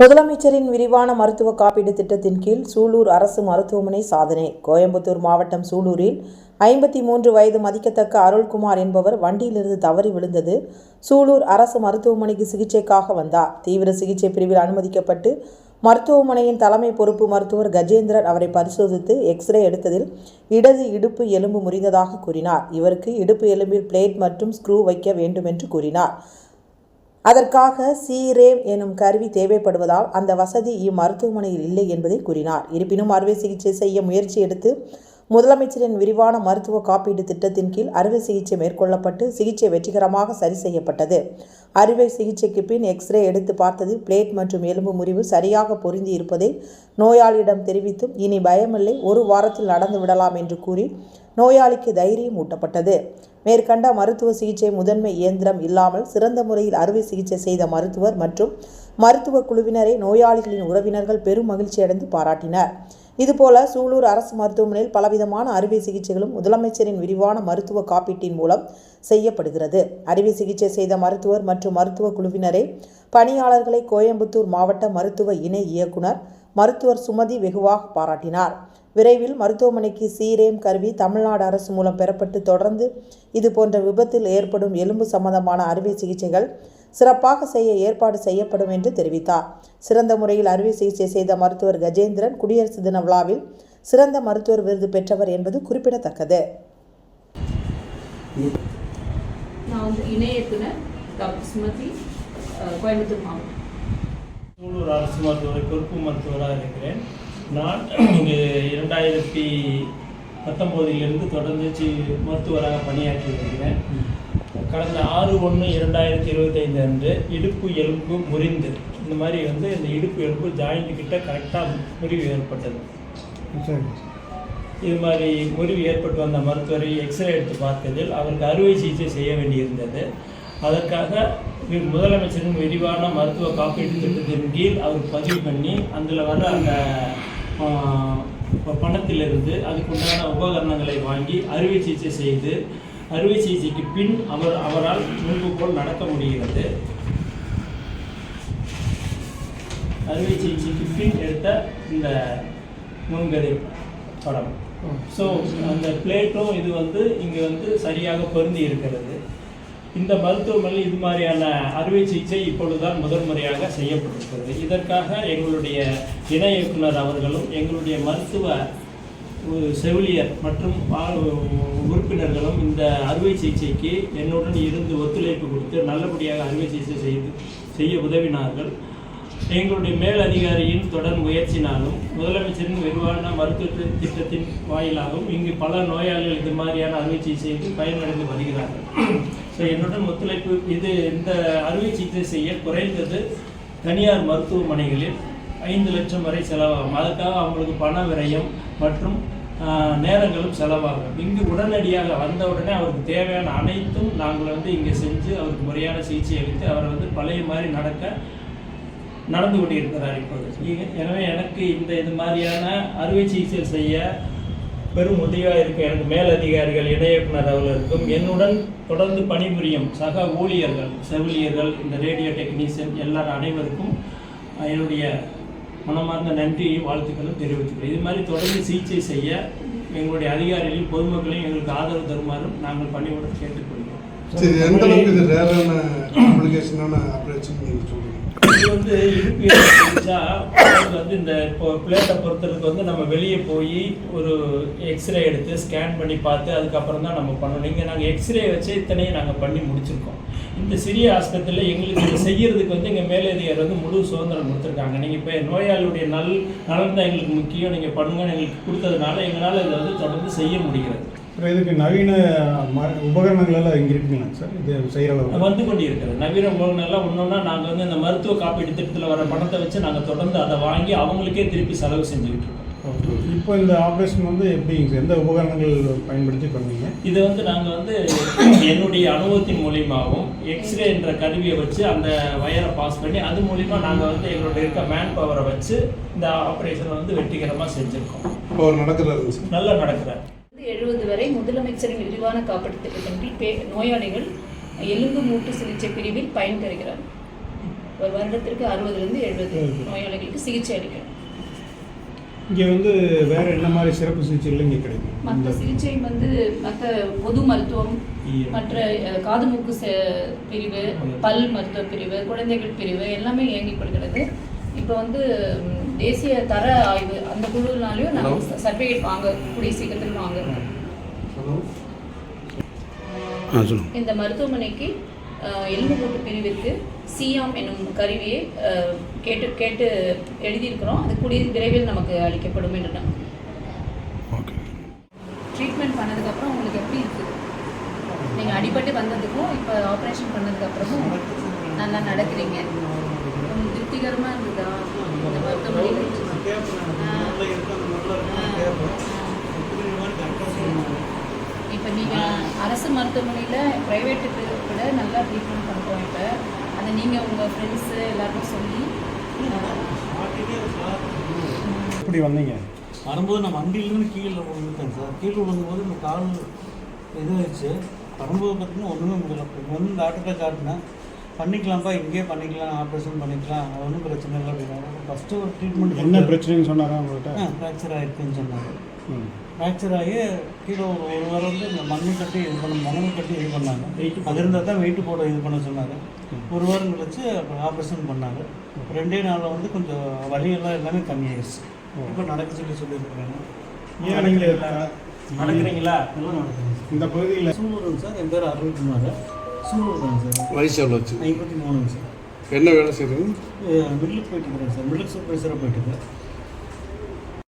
முதலமைச்சரின் விரிவான மருத்துவ காப்பீடு திட்டத்தின் கீழ் சூலூர் அரசு மருத்துவமனை சாதனை. கோயம்புத்தூர் மாவட்டம் சூலூரில் ஐம்பத்தி மூன்று வயது மதிக்கத்தக்க அருள்குமார் என்பவர் வண்டியிலிருந்து தவறி விழுந்தது. சூலூர் அரசு மருத்துவமனைக்கு சிகிச்சைக்காக வந்தார். தீவிர சிகிச்சை பிரிவில் அனுமதிக்கப்பட்டு மருத்துவமனையின் தலைமை பொறுப்பு மருத்துவர் கஜேந்திரன் அவரை பரிசோதித்து எக்ஸ்ரே எடுத்ததில் இடது இடுப்பு எலும்பு முறிந்ததாக கூறினார். இவருக்கு இடுப்பு எலும்பில் பிளேட் மற்றும் ஸ்க்ரூ வைக்க வேண்டும் என்று கூறினார். அதற்காக சீரேம் எனும் கருவி தேவைப்படுவதால் அந்த வசதி இம்மருத்துவமனையில் இல்லை என்பதை கூறினார். இருப்பினும் அறுவை சிகிச்சை செய்ய முயற்சி எடுத்து முதலமைச்சரின் விரிவான மருத்துவ காப்பீடு திட்டத்தின் கீழ் அறுவை சிகிச்சை மேற்கொள்ளப்பட்டு சிகிச்சை வெற்றிகரமாக சரி செய்யப்பட்டது. அறுவை சிகிச்சைக்கு பின் எக்ஸ்ரே எடுத்து பார்த்ததில் பிளேட் மற்றும் எலும்பு முறிவு சரியாக பொருந்தி இருப்பதை நோயாளியிடம் தெரிவித்தும் இனி பயமில்லை ஒரு வாரத்தில் நடந்து விடலாம் என்று கூறி நோயாளிக்கு தைரியம் ஊட்டப்பட்டது. மேற்கண்ட மருத்துவ சிகிச்சை முதன்மை இயந்திரம் இல்லாமல் சிறந்த முறையில் அறுவை சிகிச்சை செய்த மருத்துவர் மற்றும் மருத்துவ குழுவினரை நோயாளிகளின் உறவினர்கள் பெரும் மகிழ்ச்சியடைந்து பாராட்டினர். இதுபோல சூலூர் அரசு மருத்துவமனையில் பலவிதமான அறுவை சிகிச்சைகளும் முதலமைச்சரின் விரிவான மருத்துவ காப்பீட்டின் மூலம் செய்யப்படுகிறது. அறுவை சிகிச்சை செய்த மருத்துவர் மற்றும் மருத்துவ குழுவினரை பணியாளர்களை கோயம்புத்தூர் மாவட்ட மருத்துவ இணை இயக்குனர் மருத்துவர் சுமதி வெகுவாக பாராட்டினார். விரைவில் மருத்துவமனைக்கு சீரேம் கருவி தமிழ்நாடு அரசு மூலம் பெறப்பட்டு தொடர்ந்து இதுபோன்ற விபத்தில் ஏற்படும் எலும்பு சம்பந்தமான அறுவை சிகிச்சைகள் சிறப்பாக செய்ய ஏற்பாடு செய்யப்படும் என்று தெரிவித்தார். சிறந்த முறையில் அறுவை சிகிச்சை செய்த மருத்துவர் கஜேந்திரன் குடியரசு தின விழாவில் சிறந்த மருத்துவர் விருது பெற்றவர் என்பது குறிப்பிடத்தக்கது. நான் வந்து இணை இயக்குனர் டாக்டர் சுமதி அஹ், கோயம்புத்தூர் மாவட்டம். அரசு மருத்துவரை பொறுப்பு மருத்துவராக இருக்கிறேன். நான் இங்கு இரண்டாயிரத்தி பத்தொம்போதிலிருந்து தொடர்ந்து மருத்துவராக பணியாற்றி வருகிறேன். கடந்த ஆறு ஒன்று இரண்டாயிரத்தி இருபத்தைந்து அன்று இடுப்பு எலும்பு முறிந்து. இந்த மாதிரி வந்து இந்த இடுப்பு எலும்பு ஜாயிண்ட் கிட்ட கரெக்டாக முறிவு ஏற்பட்டது. இது மாதிரி முறிவு ஏற்பட்டு வந்த மருத்துவரை எக்ஸ்ரே எடுத்து பார்த்ததில் அவருக்கு அறுவை சிகிச்சை செய்ய வேண்டியிருந்தது. அதற்காக முதலமைச்சரின் விரிவான மருத்துவ காப்பீட்டு திட்டத்தின் கீழ் அவர் பதிவு பண்ணி அதில் வர அந்த பணத்திலிருந்து அதுக்குண்டான உபகரணங்களை வாங்கி அறுவை சிகிச்சை செய்து அறுவை சிகிச்சைக்கு பின் அவர் அவரால் முன்பு போல் நடக்க முடிகிறது. அறுவை சிகிச்சைக்கு பின் எடுத்த இந்த முன்கதை படம். ஸோ அந்த பிளேட்டும் இது வந்து இங்கே வந்து சரியாக பொருந்தி இருக்கிறது. இந்த மருத்துவமனையில் இது மாதிரியான அறுவை சிகிச்சை இப்பொழுதுதான் முதல் முறையாக செய்யப்பட்டிருக்கிறது. இதற்காக எங்களுடைய இணை இயக்குனர் அவர்களும் எங்களுடைய மருத்துவ செவிலியர் மற்றும் உறுப்பினர்களும் இந்த அறுவை சிகிச்சைக்கு என்னுடன் இருந்து ஒத்துழைப்பு கொடுத்து நல்லபடியாக அறுவை சிகிச்சை செய்து செய்ய உதவினார்கள். எங்களுடைய மேல் அதிகாரியின் தொடர் முயற்சினாலும் முதலமைச்சரின் விரிவான மருத்துவ திட்டத்தின் வாயிலாகவும் இங்கு பல நோயாளிகள் இது மாதிரியான அறுவை சிகிச்சைக்கு பயனடைந்து வருகிறார்கள். ஸோ என்னுடன் ஒத்துழைப்பு இது இந்த அறுவை சிகிச்சை செய்ய குறைந்தது தனியார் மருத்துவமனைகளில் ஐந்து லட்சம் வரை செலவாகும். அதுக்காக அவங்களுக்கு பண விரயம் மற்றும் நேரங்களும் செலவாகும். இங்கு உடனடியாக வந்த உடனே அவருக்கு தேவையான அனைத்தும் நாங்கள் வந்து இங்கே செஞ்சு அவருக்கு முறையான சிகிச்சை அளித்து அவரை வந்து பழைய மாதிரி நடக்க நடந்து கொண்டிருக்கிறார் இப்போது. எனவே எனக்கு இந்த இது மாதிரியான அறுவை சிகிச்சை செய்ய பெரும் உதவியாக இருக்கும் எனக்கு மேலதிகாரிகள் இணை இயக்குனர் அவர்களுக்கும் என்னுடன் தொடர்ந்து பணிபுரியும் சக ஊழியர்கள் செவிலியர்கள் இந்த ரேடியோ டெக்னீஷியன் எல்லார் அனைவருக்கும் என்னுடைய மனமார்ந்த நன்றியையும் வாழ்த்துக்களும் தெரிவித்துக்கிறேன். இது மாதிரி தொடர்ந்து சிகிச்சை செய்ய எங்களுடைய அதிகாரிகளையும் பொதுமக்களையும் எங்களுக்கு ஆதரவு தருமாறும் நாங்கள் பணிவுடன் கேட்டுக்கொள்கிறோம். சரி எந்த அளவுக்கு இது ரேரான அப்ளிகேஷனான நீங்கள் இது வந்து இடுப்பு வந்து இந்த இப்போ பிளேட்டை பொறுத்ததுக்கு வந்து நம்ம வெளியே போய் ஒரு எக்ஸ்ரே எடுத்து ஸ்கேன் பண்ணி பார்த்து அதுக்கப்புறம் தான் நம்ம பண்ணணும். இங்கே நாங்கள் எக்ஸ்ரே வச்சு இத்தனையும் நாங்கள் பண்ணி முடிச்சிருக்கோம். இந்த சிறிய ஆஸ்பத்திரியில் எங்களுக்கு இதை செய்கிறதுக்கு வந்து எங்கள் மேலதிகார் வந்து முழு சுதந்திரம் கொடுத்துருக்காங்க. நீங்கள் இப்போ நோயாளியுடைய நல் நலன் தான் எங்களுக்கு முக்கியம். நீங்கள் பண்ணுங்கன்னு எங்களுக்கு கொடுத்ததுனால எங்களால் இதை வந்து தொடர்ந்து செய்ய முடிகிறது. அப்புறம் இதுக்கு நவீன ம- உபகரணங்கள் எல்லாம் இங்கே இருக்குங்களா சார்? இது செய்கிற வந்து கொண்டு இருக்கிறது நவீன உலகங்கள்லாம் ஒன்றொன்னா நாங்கள் வந்து இந்த மருத்துவ காப்பீடு திட்டத்தில் வர பணத்தை வச்சு நாங்கள் தொடர்ந்து அதை வாங்கி அவங்களுக்கே திருப்பி செலவு செஞ்சுக்கிட்டு இருக்கோம். இப்போ இந்த ஆப்ரேஷன் வந்து எப்படிங்க சார் எந்த உபகரணங்கள் பயன்படுத்தி பண்ணீங்க? இது வந்து நாங்கள் வந்து என்னுடைய அனுபவத்தின் மூலியமாகவும் எக்ஸ்ரே என்ற கருவியை வச்சு அந்த வயரை பாஸ் பண்ணி அது மூலிமா நாங்கள் வந்து எங்களுடைய இருக்க மேன் பவரை வச்சு இந்த ஆப்ரேஷனை வந்து வெற்றிகரமாக செஞ்சுருக்கோம். இப்போ சார். நல்லா நடக்கிறார். முதலமைச்சரின் விரிவான காப்பீட்டு திட்டத்தின் கீழ் பே- நோயாளிகள் எலும்பு மூட்டு சிகிச்சை பிரிவில் பயன்பெறுகிறார் ஒரு வருடத்திற்கு அறுபதுலேருந்து எழுபது. நோயாளிகளுக்கு சிகிச்சை அளிக்கணும் இங்கே வந்து வேற என்ன மாதிரி சிறப்பு சிகிச்சைகள் இங்கே கிடைக்கும்? மற்ற சிகிச்சை வந்து மற்ற பொது மருத்துவம். மற்ற காது மூக்கு பிரிவு பல் மருத்துவ பிரிவு குழந்தைகள் பிரிவு எல்லாமே இயங்கிப்படுகிறது இப்போ வந்து தேசிய தர ஆய்வு அந்த குழுனாலையும் நாங்கள் சர்டிஃபிகேட் வாங்க கூடிய சீக்கிரத்தில் வாங்க சொல்லுங்கள் இந்த மருத்துவமனைக்கு அஹ், எலும்புக்கூட்டு பிரிவிற்கு சியாம் என்னும் கருவியை கேட்டு கேட்டு எழுதியிருக்கிறோம். அது கூடிய விரைவில் நமக்கு அளிக்கப்படும் என்று ட்ரீட்மெண்ட் பண்ணதுக்கப்புறம் உங்களுக்கு எப்படி இருக்குது நீங்கள் அடிபட்டு வந்ததுக்கும் இப்போ ஆப்ரேஷன் பண்ணதுக்கப்புறமும் நல்லா நடக்கிறீங்க. திருப்திகரமாக இருந்ததா இந்த மருத்துவமனையில் இப்போ நீங்கள் அரசு மருத்துவமனையில் ப்ரைவேட்டுக்கு விட நல்லா ட்ரீட்மெண்ட் பண்ணுறோம் இப்போ. அதை நீங்கள் உங்கள் ஃப்ரெண்ட்ஸு எல்லாருக்கும் சொல்லி எப்படி வந்தீங்க? வரும்போது நான் வண்டியிலேருந்து கீழே விழுந்துட்டேன் சார். கீழே விழுந்தபோது இந்த கால் இதாகிடுச்சு வரும்போது பார்த்தீங்கன்னா ஒன்றுமே முடியல. இப்போ வந்து டாக்டர்கிட்ட காட்டினேன் பண்ணிக்கலாம்ப்பா இங்கேயே பண்ணிக்கலாம் ஆப்ரேஷன் பண்ணிக்கலாம் அது ஒன்றும் பிரச்சனை இல்லை அப்படின்னா ஃபஸ்ட்டு ஒரு ட்ரீட்மெண்ட் என்ன பிரச்சனைன்னு சொன்னாரா உங்கள்கிட்ட ஃப்ராக்சர் ஆகிருக்குன்னு சொன்னாங்க ம் ஃப்ராக்சர் ஆகி கீழே ஒரு ஒரு வாரம் வந்து இந்த மண்ணு கட்டி இது பண்ண மணல் கட்டி இது பண்ணாங்க. அது இருந்தால் தான் வெயிட் போட இது பண்ண சொன்னாங்க. ஒரு வாரம் கழிச்சு அப்புறம் ஆப்ரேஷன் பண்ணாங்க. ரெண்டே நாளில் வந்து கொஞ்சம் வலியெல்லாம் எல்லாமே கம்மியாயிடுச்சு இப்போ நடக்க சொல்லி சொல்லியிருக்காங்க ஏன் நீங்கள் நடக்கிறீங்களா? இந்த பகுதியில். சூலூருங்க சார். என் பேர் அருள்குமார் சூலூர் தான் சார். வயசு எவ்வளோ ஐம்பத்தி மூணுங்க சார். என்ன வேலை செய்கிறீங்க மில்லுக்கு போயிட்டு இருக்கிறேன் சார். மில்லுக்கு சூப்பர்வைசராக போயிட்டு இருக்கேன்.